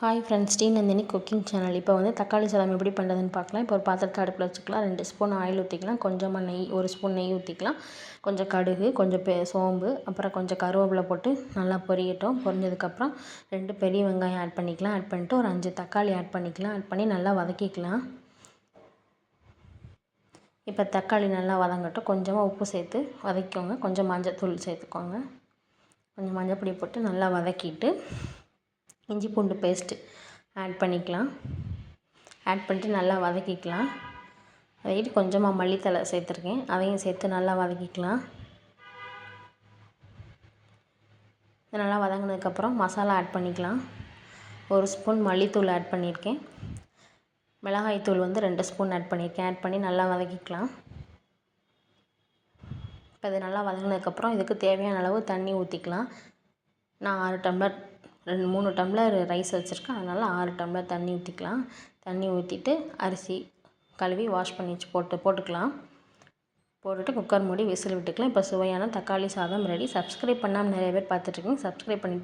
Hi friends Srinandhini cooking channel இப்போ வந்து தக்காளி சாதம் எப்படி பண்ணுறதுன்னு பார்க்கலாம். இப்போ ஒரு பாத்திரத்தை அடுப்பில் வச்சுக்கலாம். ரெண்டு ஸ்பூன் ஆயில் ஊற்றிக்கலாம் கொஞ்சமாக நெய் ஒரு ஸ்பூன் நெய் ஊற்றிக்கலாம் கொஞ்சம் கடுகு கொஞ்சம் பெ சோம்பு அப்புறம் கொஞ்சம் கருவேப்பிலை போட்டு நல்லா பொரியட்டும். பொரிஞ்சதுக்கப்புறம் ரெண்டு பெரிய வெங்காயம் ஆட் பண்ணிக்கலாம். ஆட் பண்ணிட்டு ஒரு அஞ்சு தக்காளி ஆட் பண்ணிக்கலாம். ஆட் பண்ணி நல்லா வதக்கிக்கலாம். இப்போ தக்காளி நல்லா வதங்கட்டும். கொஞ்சமாக உப்பு சேர்த்து வதக்கிக்கோங்க. கொஞ்சம் மஞ்சள் தூள் சேர்த்துக்கோங்க. கொஞ்சம் மஞ்சள் பொடி போட்டு நல்லா வதக்கிட்டு இஞ்சி பூண்டு பேஸ்ட்டு ஆட் பண்ணிக்கலாம். ஆட் பண்ணிட்டு நல்லா வதக்கிக்கலாம். வதக்கிட்டு கொஞ்சமாக மல்லித்தழை சேர்த்துருக்கேன். அதையும் சேர்த்து நல்லா வதக்கிக்கலாம். நல்லா வதங்கினதுக்கப்புறம் மசாலா ஆட் பண்ணிக்கலாம். ஒரு ஸ்பூன் மல்லித்தூள் ஆட் பண்ணியிருக்கேன். மிளகாய்த்தூள் வந்து ரெண்டு ஸ்பூன் ஆட் பண்ணியிருக்கேன். ஆட் பண்ணி நல்லா வதக்கிக்கலாம். இப்போ இது நல்லா வதங்கினதுக்கப்புறம் இதுக்கு தேவையான அளவு தண்ணி ஊற்றிக்கலாம் நான் ஆறு டம்ளர் ரெண்டு மூணு டம்ளர் ரைஸ் வச்சுருக்கேன். அதனால் ஆறு டம்ளர் தண்ணி ஊற்றிக்கலாம் தண்ணி ஊற்றிட்டு அரிசி கழுவி வாஷ் பண்ணி வச்சு போட்டு போட்டுக்கலாம். போட்டுட்டு குக்கர் மூடி விசில் விட்டுக்கலாம். இப்போ சுவையான தக்காளி சாதம் ரெடி சப்ஸ்கிரைப் பண்ணாமல் நிறைய பேர் பார்த்துட்ருக்கீங்க சப்ஸ்கிரைப் பண்ணி